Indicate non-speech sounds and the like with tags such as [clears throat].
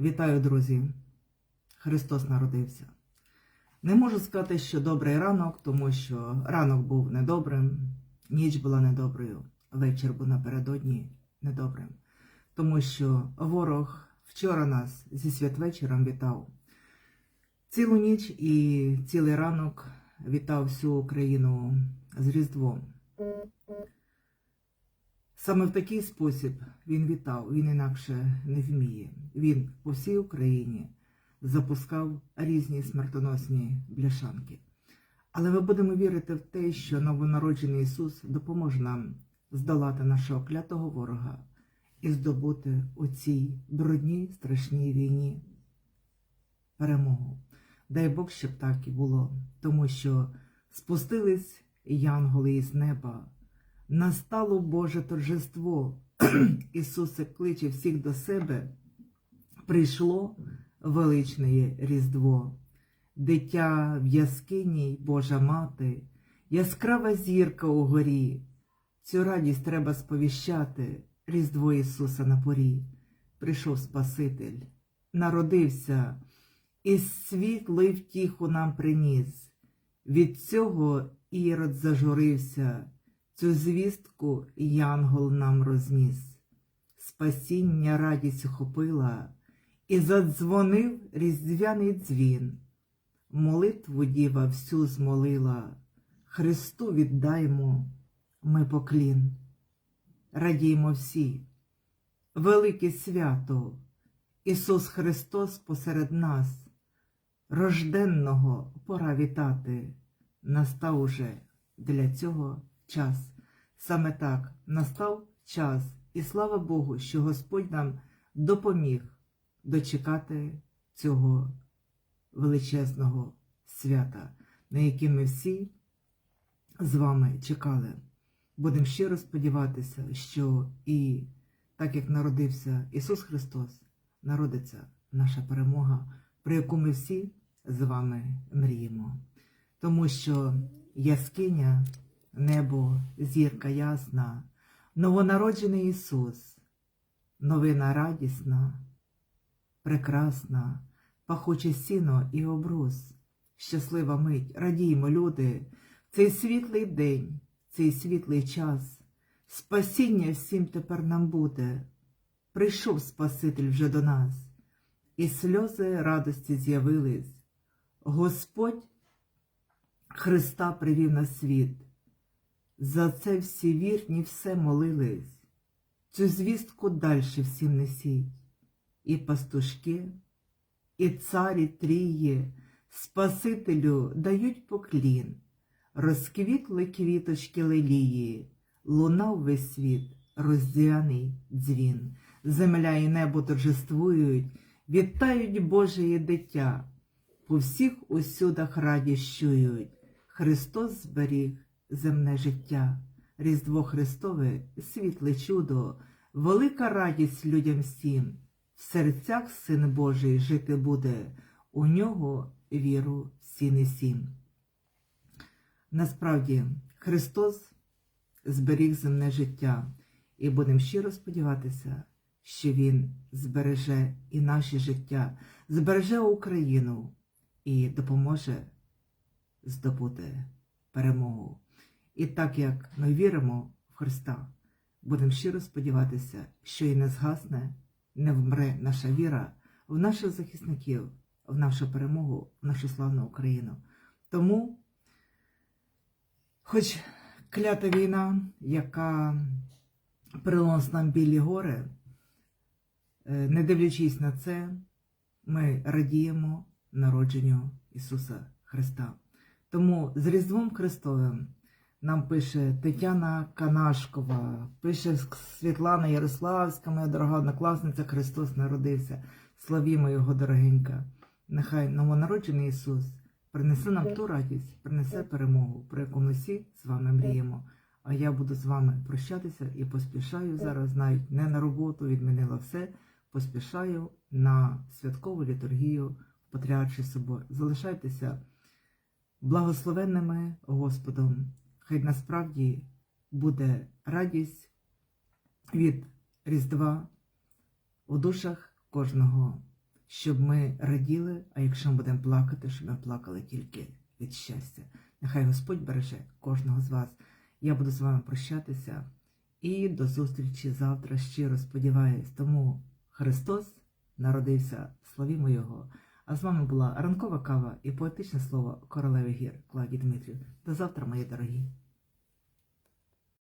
Вітаю, друзі! Христос народився. Не можу сказати, що добрий ранок, тому що ранок був недобрим, ніч була недоброю, вечір був напередодні недобрим. Тому що ворог вчора нас зі святвечором вітав. Цілу ніч і цілий ранок вітав всю Україну з Різдвом. Саме в такий спосіб він вітав, він інакше не вміє. Він по всій Україні запускав різні смертоносні бляшанки. Але ми будемо вірити в те, що новонароджений Ісус допоможе нам здолати нашого клятого ворога і здобути у цій брудній страшній війні перемогу. Дай Бог, щоб так і було, тому що спустились янголи із неба. Настало Боже торжество. [clears throat] Ісусе кличе всіх до себе. Прийшло величне Різдво. Дитя в яскині, Божа мати, яскрава зірка у горі. Цю радість треба сповіщати, Різдво Ісуса на порі. Прийшов Спаситель, народився, і світлий втіху нам приніс. Від цього Ірод зажурився. Цю звістку Янгол нам розніс, спасіння радість охопила, і задзвонив різдвяний дзвін. Молитву діва всю змолила, Христу віддаймо ми поклін. Радіймо всі, велике свято, Ісус Христос посеред нас, рожденного пора вітати, настав уже для цього час. Саме так настав час, і слава Богу, що Господь нам допоміг дочекати цього величезного свята, на яке ми всі з вами чекали. Будемо щиро сподіватися, що і так як народився Ісус Христос, народиться наша перемога, про яку ми всі з вами мріємо. Тому що яскиня небо, зірка ясна, новонароджений Ісус, новина радісна, прекрасна, пахуче сіно і обрус, щаслива мить, радіймо, люди, цей світлий день, цей світлий час, спасіння всім тепер нам буде. Прийшов Спаситель вже до нас, і сльози радості з'явились. Господь Христа привів на світ. За це всі вірні все молились, цю звістку дальше всім несіть. І пастушки, і царі тріє, Спасителю дають поклін, розквітли квіточки лелії, лунав весь світ, роздяний дзвін, земля і небо торжествують, вітають Божеє дитя, по всіх усюдах радість чують, Христос зберіг земне життя, Різдво Христове, світле чудо, велика радість людям всім, в серцях Син Божий жити буде, у нього віру всі несім. Насправді, Христос зберіг земне життя, і будемо щиро сподіватися, що Він збереже і наше життя, збереже Україну і допоможе здобути перемогу. І так як ми віримо в Христа, будемо щиро сподіватися, що і не згасне, не вмре наша віра в наших захисників, в нашу перемогу, в нашу славну Україну. Тому, хоч клята війна, яка приносить нам білі гори, е, не дивлячись на це, ми радіємо народженню Ісуса Христа. Тому з Різдвом Христовим нам пише Тетяна Канашкова, пише Світлана Ярославська, моя дорога однокласниця, Христос народився. Славімо Його дорогенька. Нехай новонароджений Ісус принесе нам ту радість, принесе перемогу, про яку ми всі з вами мріємо. А я буду з вами прощатися і поспішаю зараз, навіть не на роботу, відмінила все. Поспішаю на святкову літургію в Патріарший собор. Залишайтеся благословенними Господом. Хай насправді буде радість від Різдва у душах кожного щоб ми раділи, а якщо ми будемо плакати, щоб ми плакали тільки від щастя. Нехай Господь береже кожного з вас. Я буду з вами прощатися і до зустрічі завтра. Щиро сподіваюсь. Тому Христос народився, в славімо Його. А з вами була ранкова кава і поетичне слово королеви гір Клавдії Дмитрів. До завтра, мої дорогі.